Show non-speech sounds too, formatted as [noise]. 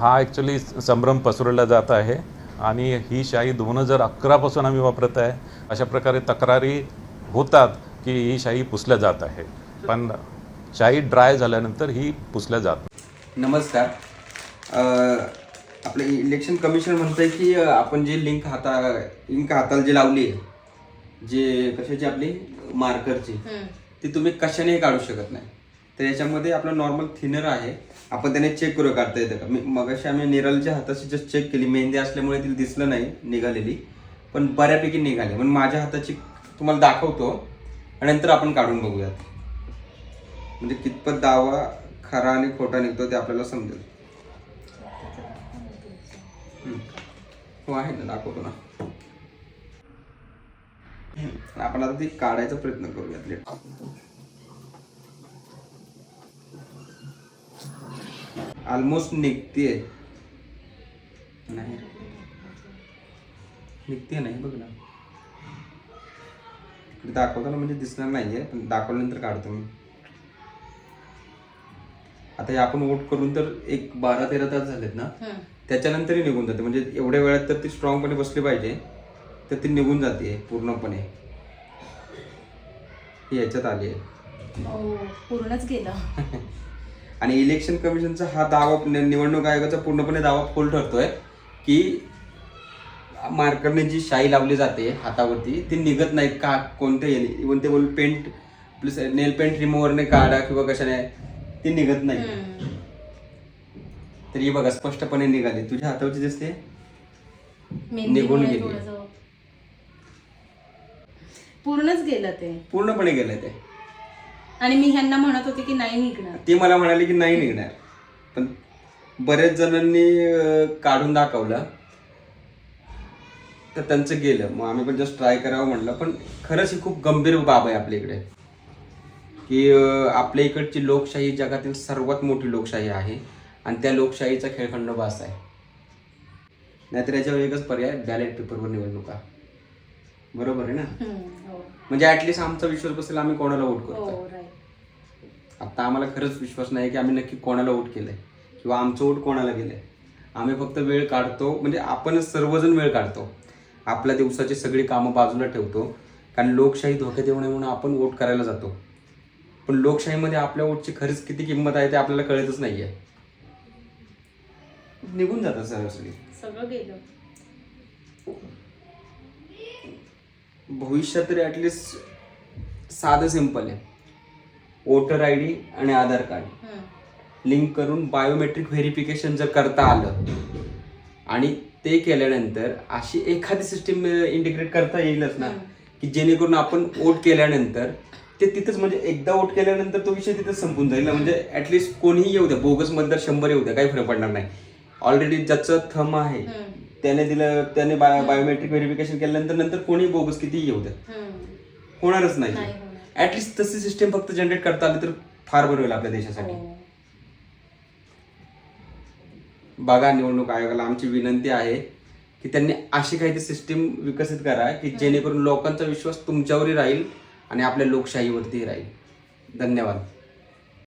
हा ॲक्च्युली संभ्रम पसरवला जात आहे. आणि ही शाई दोन हजार अकरापासून आम्ही वापरत आहे. अशा प्रकारे तक्रारी होतात की ही शाई पुसल्या जात आहे. पण शाई ड्राय झाल्यानंतर ही पुसल्या जात नाही. नमस्कार. आपलं इलेक्शन कमिशन म्हणतंय की अ, आपण जे लिंक हाता लिंक हाताला जी लावली आहे जे कशाची आपली? मार्करची ती तुम्ही कशानेही काढू शकत नाही. तर याच्यामध्ये आपलं नॉर्मल थिनर आहे. आपण त्याने चेक करू काढता येतं का? मी मगाशी आम्ही निरालच्या हाताची जस्ट चेक केली. मेहंदी असल्यामुळे तिला दिसलं नाही निघालेली. पण बऱ्यापैकी निघाली. पण माझ्या हाताची तुम्हाला दाखवतो. आणि नंतर आपण काढून बघूयात. म्हणजे कितपत दावा खरा आणि खोटा निघतो ते आपल्याला समजेल. हो आहे ना दाखवतो ना. आपण आता ती काढायचा प्रयत्न करूयात. लेट ऑलमोस्ट निघतीये. नाही. निघते नाही बघ ना. इकडे दाखवताना म्हणजे दिसणार नाहीये पण दाखवल्यानंतर काढतो मी. आता हे आपण वोट करून तर एक बारा तेरा तास झालेत ना? त्याच्यानंतरही निघून जाते. म्हणजे एवढ्या वेळात तर ती स्ट्रॉंगपणे बसली पाहिजे तर ती निघून जाते पूर्णपणे. ही याच्यात आली आहे हो पूर्णच गेलं. [laughs] आणि इलेक्शन कमिशनचा हा दावा निवडणूक आयोगाचा पूर्णपणे दावा फोल ठरतोय की मार्करने जी शाई लावली जाते हातावरती ती निघत नाही का? कोणत्या इवन ते बोल पेंट प्लस नेल पेंट रिमूव्हरने काढा किंवा कशाने ती निघत नाही. तर ही बघा स्पष्टपणे निघाली. तुझ्या हातावरची दिसते? निघून गेली. पूर्णच गेलं ते. पूर्णपणे गेलंय ते. आणि मी ह्यांना म्हणत होते की नाही निघणार. ती मला म्हणाली की नाही निघणार. पण बरेच जणांनी अं, काढून दाखवलं. तर त्यांचं गेलं. मग आम्ही पण जस्ट ट्राय करावं म्हणलं. पण खरंच ही खूप गंभीर बाब आहे आपल्या इकडे. की अं, आपल्या इकडची लोकशाही जगातील सर्वात मोठी लोकशाही आहे. आणि त्या लोकशाहीचा खेळखंडोबा आहे. नाहीतर याच्यावर एकच पर्याय बॅलेट पेपरवर निवडणुका. बरोबर आहे ना? हम्म, हो. म्हणजे ऍटलिस्ट आमचा विश्वास बसेल आम्ही कोणाला वोट करतो हो राईट आता आम्हाला खरंच विश्वास नाही की आम्ही नक्की कोणाला वोट केलंय किंवा आमचं वोट कोणाला गेलंय. आम्ही फक्त वेळ काढतो म्हणजे आपणच सर्वजण वेळ काढतो. आपल्या दिवसाची सगळी कामं बाजूला ठेवतो. कारण लोकशाही धोक्यात येऊ नये म्हणून आपण वोट करायला जातो. पण लोकशाहीमध्ये आपल्या वोटची खरीच किती किंमत आहे ते आपल्याला कळतच नाहीये. निघून जातात सरासरी सगळं. गेलं. भविष्यात तरी ॲटलिस्ट साधं सिंपल आहे. वोटर आय डी आणि आधार कार्ड. लिंक करून बायोमेट्रिक व्हेरिफिकेशन जर करता आलं आणि ते केल्यानंतर अशी एखादी सिस्टीम इंटिग्रेट करता येईलच ना. की जेणेकरून आपण वोट केल्यानंतर ते तिथंच म्हणजे एकदा वोट केल्यानंतर तो विषय तिथंच संपून जाईल ना. म्हणजे ऍटलिस्ट कोणीही येऊ द्या. बोगस मतदार शंभर येऊ द्या. काही फरक पडणार नाही. ऑलरेडी ज्याचं थम आहे. त्याने दिलं त्याने बायोमेट्रिक व्हेरिफिकेशन केल्यानंतर नंतर कोणी बोगस कितीही येऊ द्या. होणारच नाही. ऍटलिस्ट तशी सिस्टीम फक्त जनरेट करता आली तर फार बरं होईल आपल्या देशासाठी. हो. बघा निवडणूक आयोगाला आमची विनंती आहे की त्यांनी अशी काहीतरी सिस्टीम विकसित करा की जेणेकरून लोकांचा विश्वास तुमच्यावरही राहील आणि आपल्या लोकशाहीवरती राहील. धन्यवाद.